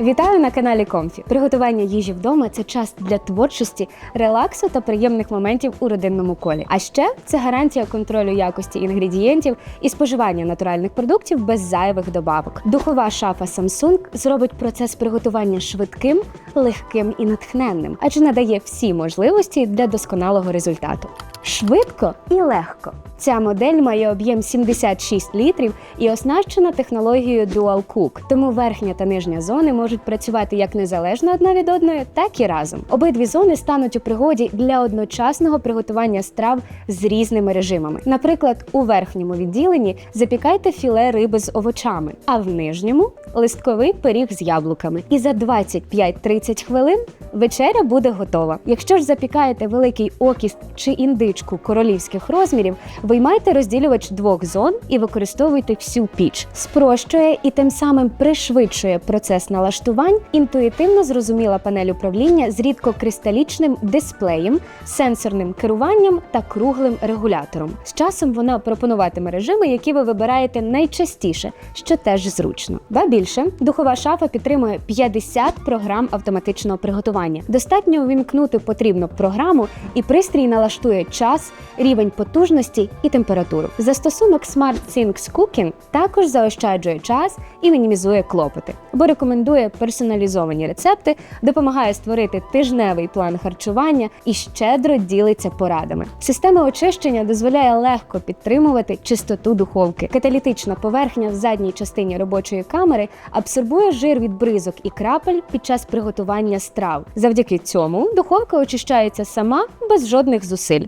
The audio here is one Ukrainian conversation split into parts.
Вітаю на каналі Комфі. Приготування їжі вдома це час для творчості, релаксу та приємних моментів у родинному колі. А ще це гарантія контролю якості інгредієнтів і споживання натуральних продуктів без зайвих добавок. Духова шафа Samsung зробить процес приготування швидким, легким і натхненним, адже надає всі можливості для досконалого результату. Швидко і легко. Ця модель має об'єм 76 літрів і оснащена технологією Dual Cook, тому верхня та нижня зони можуть працювати як незалежно одна від одної, так і разом. Обидві зони стануть у пригоді для одночасного приготування страв з різними режимами. Наприклад, у верхньому відділенні запікайте філе риби з овочами, а в нижньому листковий пиріг з яблуками. І за 25-30 хвилин вечеря буде готова. Якщо ж запікаєте великий окіст чи індичку королівських розмірів, виймайте розділювач двох зон і використовуйте всю піч. Спрощує і тим самим пришвидшує процес налаштувань. Інтуїтивно зрозуміла панель управління з рідкокристалічним дисплеєм, сенсорним керуванням та круглим регулятором. З часом вона пропонуватиме режими, які ви вибираєте найчастіше, що теж зручно. Ба більше духова шафа підтримує 50 програм автоматичного приготування. Достатньо увімкнути потрібну програму, і пристрій налаштує час, рівень потужності і температуру. Застосунок Smart Things Cooking також заощаджує час і мінімізує клопоти, бо рекомендує персоналізовані рецепти, допомагає створити тижневий план харчування і щедро ділиться порадами. Система очищення дозволяє легко підтримувати чистоту духовки. Каталітична поверхня в задній частині робочої камери абсорбує жир від бризок і крапель під час приготування страв. Завдяки цьому духовка очищається сама без жодних зусиль.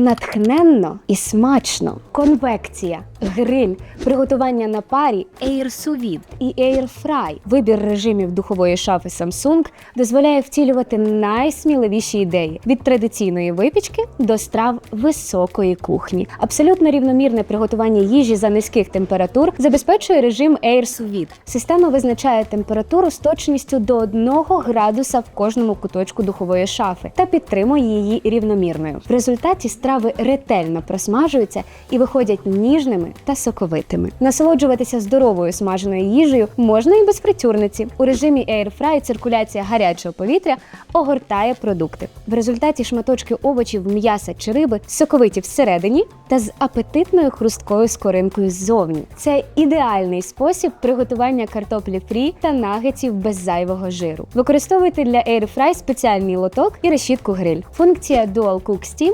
Натхненно і смачно. Конвекція, гриль, приготування на парі, Vide і Fry. Вибір режимів духової шафи Samsung дозволяє втілювати найсміливіші ідеї від традиційної випічки до страв високої кухні. Абсолютно рівномірне приготування їжі за низьких температур забезпечує режим Vide. Система визначає температуру з точністю до 1 градуса в кожному куточку духової шафи та підтримує її рівномірною. В результаті страви ретельно просмажуються і виходять ніжними та соковитими. Насолоджуватися здоровою смаженою їжею можна і без фритюрниці. У режимі Air Fry циркуляція гарячого повітря огортає продукти. В результаті шматочки овочів, м'яса чи риби соковиті всередині та з апетитною хрусткою скоринкою ззовні. Це ідеальний спосіб приготування картоплі фрі та нагетсів без зайвого жиру. Використовуйте для Air Fry спеціальний лоток і решітку гриль. Функція Dual Cook Steam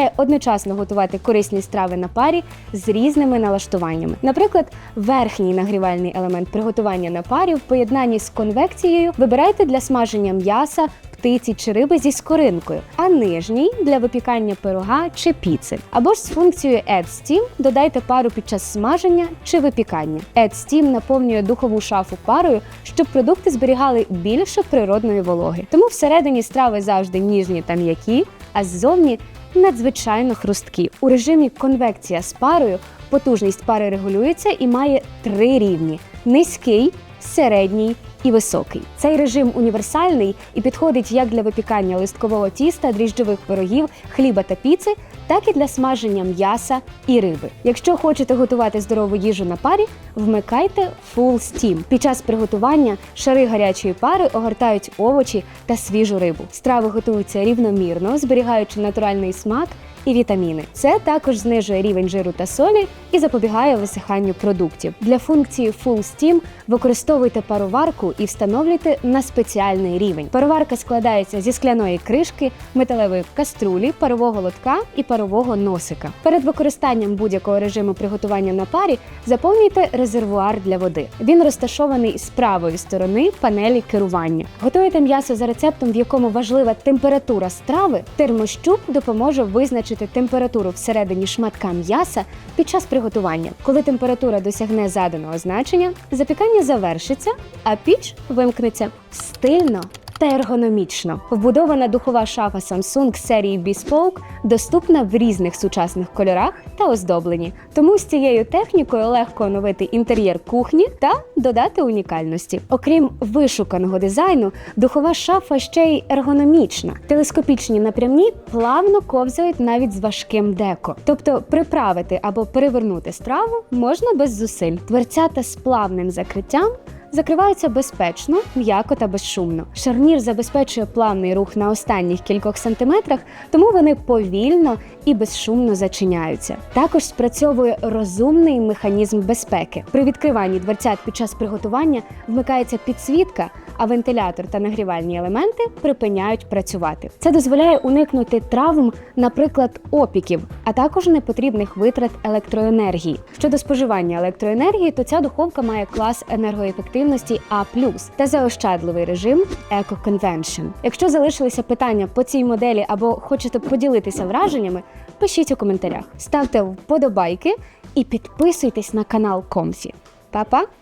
дозволяє одночасно готувати корисні страви на парі з різними налаштуваннями. Наприклад, верхній нагрівальний елемент приготування на парі в поєднанні з конвекцією вибирайте для смаження м'яса. Птиці чи риби зі скоринкою, а нижній для випікання пирога чи піци. Або ж з функцією Add Steam додайте пару під час смаження чи випікання. Add Steam наповнює духову шафу парою, щоб продукти зберігали більше природної вологи. Тому всередині страви завжди ніжні та м'які, а ззовні надзвичайно хрусткі. У режимі конвекція з парою потужність пари регулюється і має три рівні: низький, середній і високий. Цей режим універсальний і підходить як для випікання листкового тіста, дріжджових пирогів, хліба та піци, так і для смаження м'яса і риби. Якщо хочете готувати здорову їжу на парі, вмикайте Full Steam. Під час приготування шари гарячої пари огортають овочі та свіжу рибу. Страви готуються рівномірно, зберігаючи натуральний смак. І вітаміни. Це також знижує рівень жиру та солі і запобігає висиханню продуктів. Для функції Full Steam використовуйте пароварку і встановлюйте на спеціальний рівень. Пароварка складається зі скляної кришки, металевої каструлі, парового лотка і парового носика. Перед використанням будь-якого режиму приготування на парі заповнюйте резервуар для води. Він розташований з правої сторони панелі керування. Готуєте м'ясо за рецептом, в якому важлива температура страви. Термощуп допоможе визначити температуру всередині шматка м'яса під час приготування. Коли температура досягне заданого значення, запікання завершиться, а піч вимкнеться стильно. Та ергономічно вбудована духова шафа Samsung серії Bespoke доступна в різних сучасних кольорах та оздобленні. Тому з цією технікою легко оновити інтер'єр кухні та додати унікальності. Окрім вишуканого дизайну, духова шафа ще й ергономічна. Телескопічні напрямні плавно ковзають навіть з важким деко. Тобто приправити або перевернути страву можна без зусиль. Дверцята з плавним закриттям закриваються безпечно, м'яко та безшумно. Шарнір забезпечує плавний рух на останніх кількох сантиметрах, тому вони повільно і безшумно зачиняються. Також спрацьовує розумний механізм безпеки. При відкриванні дверцят під час приготування вмикається підсвітка, а вентилятор та нагрівальні елементи припиняють працювати. Це дозволяє уникнути травм, наприклад, опіків, а також непотрібних витрат електроенергії. Щодо споживання електроенергії, то ця духовка має клас енергоефективності А та заощадливий режим Eco Convention. Якщо залишилися питання по цій моделі або хочете поділитися враженнями, пишіть у коментарях, ставте вподобайки і підписуйтесь на канал Комфі. Па-па!